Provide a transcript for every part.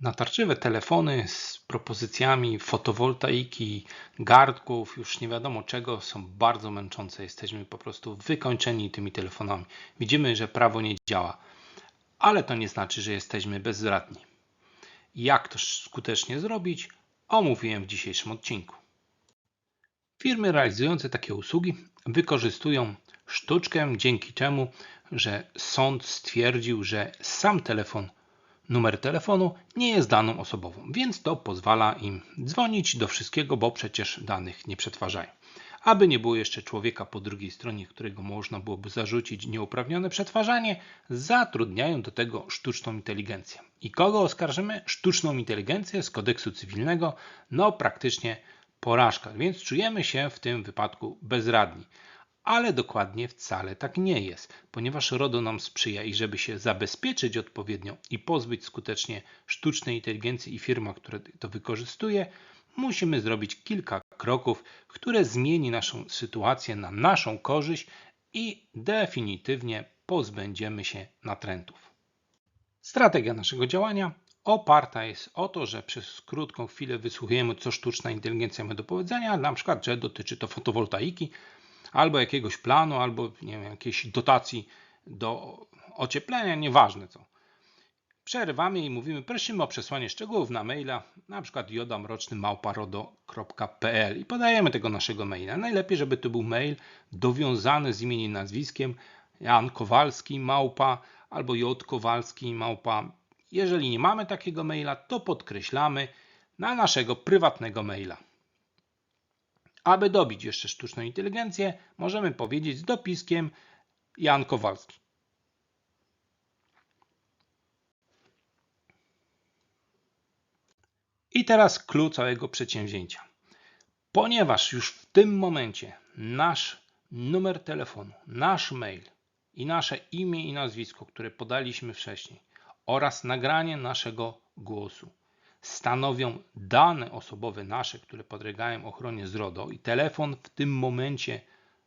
Natarczywe telefony z propozycjami fotowoltaiki, gardków, już nie wiadomo czego, są bardzo męczące. Jesteśmy po prostu wykończeni tymi telefonami. Widzimy, że prawo nie działa, ale to nie znaczy, że jesteśmy bezradni. Jak to skutecznie zrobić, omówiłem w dzisiejszym odcinku. Firmy realizujące takie usługi wykorzystują sztuczkę, dzięki czemu, że sąd stwierdził, że sam telefon numer telefonu nie jest daną osobową, więc to pozwala im dzwonić do wszystkiego, bo przecież danych nie przetwarzają. Aby nie było jeszcze człowieka po drugiej stronie, którego można byłoby zarzucić nieuprawnione przetwarzanie, zatrudniają do tego sztuczną inteligencję. I kogo oskarżymy? Sztuczną inteligencję z kodeksu cywilnego, no praktycznie porażka, więc czujemy się w tym wypadku bezradni ale dokładnie wcale tak nie jest, ponieważ RODO nam sprzyja i żeby się zabezpieczyć odpowiednio i pozbyć skutecznie sztucznej inteligencji i firma, która to wykorzystuje, musimy zrobić kilka kroków, które zmieni naszą sytuację na naszą korzyść i definitywnie pozbędziemy się natrętów. Strategia naszego działania oparta jest o to, że przez krótką chwilę wysłuchujemy, co sztuczna inteligencja ma do powiedzenia, na przykład, że dotyczy to fotowoltaiki, albo jakiegoś planu, albo nie wiem, jakiejś dotacji do ocieplenia, nieważne co. Przerywamy i mówimy, prosimy o przesłanie szczegółów na maila, na przykład jodamroczny.małparodo.pl i podajemy tego naszego maila. Najlepiej, żeby to był mail dowiązany z imieniem i nazwiskiem Jan Kowalski małpa albo J Kowalski małpa. Jeżeli nie mamy takiego maila, to podkreślamy na naszego prywatnego maila. Aby dobić jeszcze sztuczną inteligencję, możemy powiedzieć z dopiskiem Jan Kowalski. I teraz klucz całego przedsięwzięcia. Ponieważ już w tym momencie nasz numer telefonu, nasz mail i nasze imię i nazwisko, które podaliśmy wcześniej, oraz nagranie naszego głosu stanowią dane osobowe nasze, które podlegają ochronie z RODO i telefon w tym momencie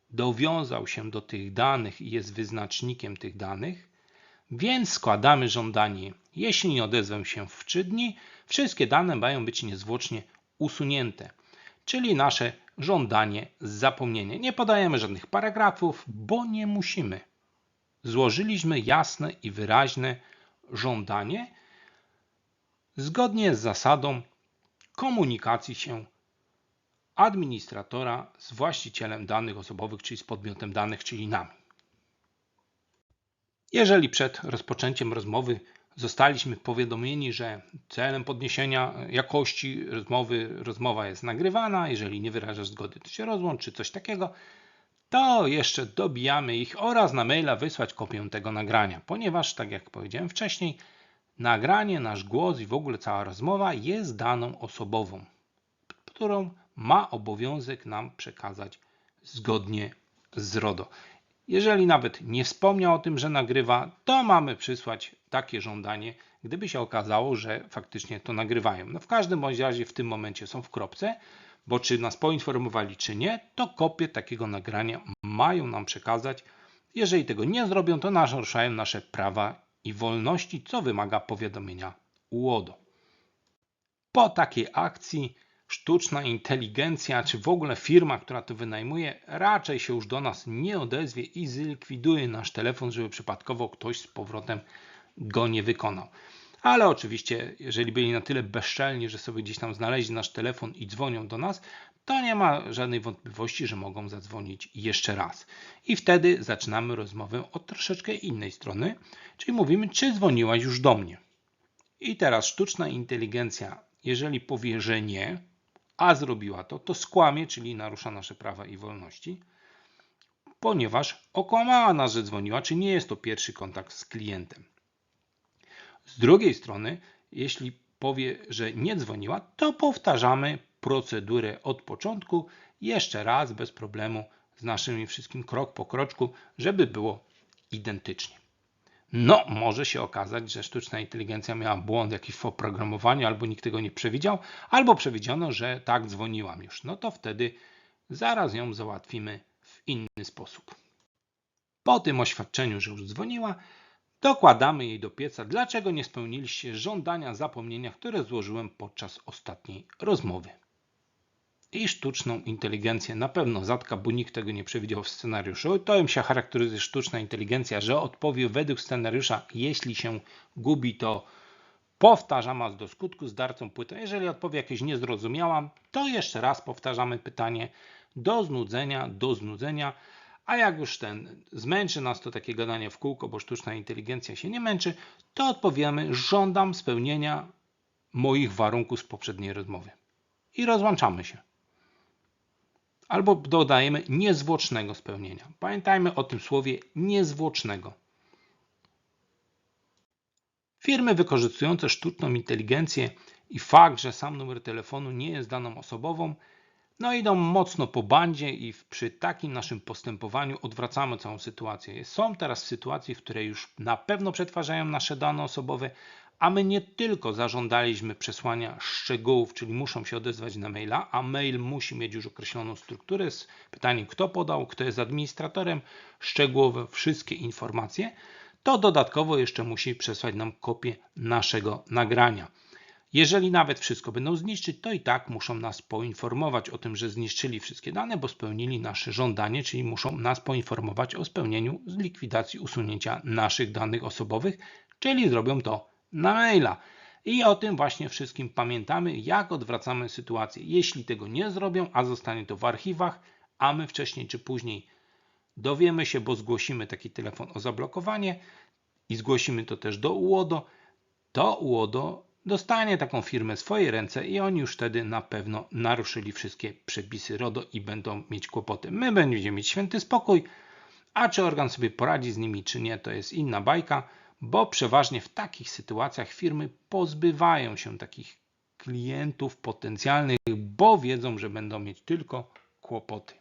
dowiązał się do tych danych i jest wyznacznikiem tych danych, więc składamy żądanie. Jeśli nie odezwę się w 3 dni, wszystkie dane mają być niezwłocznie usunięte, czyli nasze żądanie zapomnienia. Nie podajemy żadnych paragrafów, bo nie musimy. Złożyliśmy jasne i wyraźne żądanie, zgodnie z zasadą komunikacji się administratora z właścicielem danych osobowych, czyli z podmiotem danych, czyli nami. Jeżeli przed rozpoczęciem rozmowy zostaliśmy powiadomieni, że celem podniesienia jakości rozmowy rozmowa jest nagrywana, jeżeli nie wyrażasz zgody, to się rozłącz, czy coś takiego, to jeszcze dobijamy ich oraz na maila wysłać kopię tego nagrania, ponieważ, tak jak powiedziałem wcześniej, Nagranie, nasz głos i w ogóle cała rozmowa jest daną osobową, którą ma obowiązek nam przekazać zgodnie z RODO. Jeżeli nawet nie wspomniał o tym, że nagrywa, to mamy przysłać takie żądanie, gdyby się okazało, że faktycznie to nagrywają. No w każdym bądź razie w tym momencie są w kropce, bo czy nas poinformowali, czy nie, to kopie takiego nagrania mają nam przekazać. Jeżeli tego nie zrobią, to naruszają nasze prawa i wolności, co wymaga powiadomienia UODO. Po takiej akcji sztuczna inteligencja, czy w ogóle firma, która to wynajmuje, raczej się już do nas nie odezwie i zlikwiduje nasz telefon, żeby przypadkowo ktoś z powrotem go nie wykonał. Ale oczywiście, jeżeli byli na tyle bezczelni, że sobie gdzieś tam znaleźli nasz telefon i dzwonią do nas, to nie ma żadnej wątpliwości, że mogą zadzwonić jeszcze raz. I wtedy zaczynamy rozmowę od troszeczkę innej strony, czyli mówimy, czy dzwoniłaś już do mnie. I teraz sztuczna inteligencja, jeżeli powie, że nie, a zrobiła to, to skłamie, czyli narusza nasze prawa i wolności, ponieważ okłamała nas, że dzwoniła, czy nie jest to pierwszy kontakt z klientem. Z drugiej strony, jeśli powie, że nie dzwoniła, to powtarzamy procedurę od początku, jeszcze raz bez problemu z naszymi wszystkim krok po kroczku, żeby było identycznie. No, może się okazać, że sztuczna inteligencja miała błąd jakiś w oprogramowaniu, albo nikt tego nie przewidział, albo przewidziano, że tak dzwoniłam już. No to wtedy zaraz ją załatwimy w inny sposób. Po tym oświadczeniu, że już dzwoniła, dokładamy jej do pieca, dlaczego nie spełniliście żądania zapomnienia, które złożyłem podczas ostatniej rozmowy. I sztuczną inteligencję na pewno zatka, bo nikt tego nie przewidział w scenariuszu. To im się charakteryzuje sztuczna inteligencja, że odpowie według scenariusza, jeśli się gubi, to powtarzam aż do skutku z darcą płytę. Jeżeli odpowie jakieś nie zrozumiałam, to jeszcze raz powtarzamy pytanie do znudzenia, do znudzenia. A jak już ten zmęczy nas to takie gadanie w kółko, bo sztuczna inteligencja się nie męczy, to odpowiemy: żądam spełnienia moich warunków z poprzedniej rozmowy. I rozłączamy się. Albo dodajemy niezwłocznego spełnienia. Pamiętajmy o tym słowie niezwłocznego. Firmy wykorzystujące sztuczną inteligencję i fakt, że sam numer telefonu nie jest daną osobową, no idą mocno po bandzie i przy takim naszym postępowaniu odwracamy całą sytuację. Są teraz sytuacje, w której już na pewno przetwarzają nasze dane osobowe, a my nie tylko zażądaliśmy przesłania szczegółów, czyli muszą się odezwać na maila, a mail musi mieć już określoną strukturę z pytaniem kto podał, kto jest administratorem, szczegółowe wszystkie informacje, to dodatkowo jeszcze musi przesłać nam kopię naszego nagrania. Jeżeli nawet wszystko będą zniszczyć, to i tak muszą nas poinformować o tym, że zniszczyli wszystkie dane, bo spełnili nasze żądanie, czyli muszą nas poinformować o spełnieniu z likwidacji usunięcia naszych danych osobowych, czyli zrobią to na maila. I o tym właśnie wszystkim pamiętamy, jak odwracamy sytuację. Jeśli tego nie zrobią, a zostanie to w archiwach, a my wcześniej czy później dowiemy się, bo zgłosimy taki telefon o zablokowanie i zgłosimy to też do UODO, to UODO dostanie taką firmę w swoje ręce i oni już wtedy na pewno naruszyli wszystkie przepisy RODO i będą mieć kłopoty. My będziemy mieć święty spokój, a czy organ sobie poradzi z nimi, czy nie, to jest inna bajka, bo przeważnie w takich sytuacjach firmy pozbywają się takich klientów potencjalnych, bo wiedzą, że będą mieć tylko kłopoty.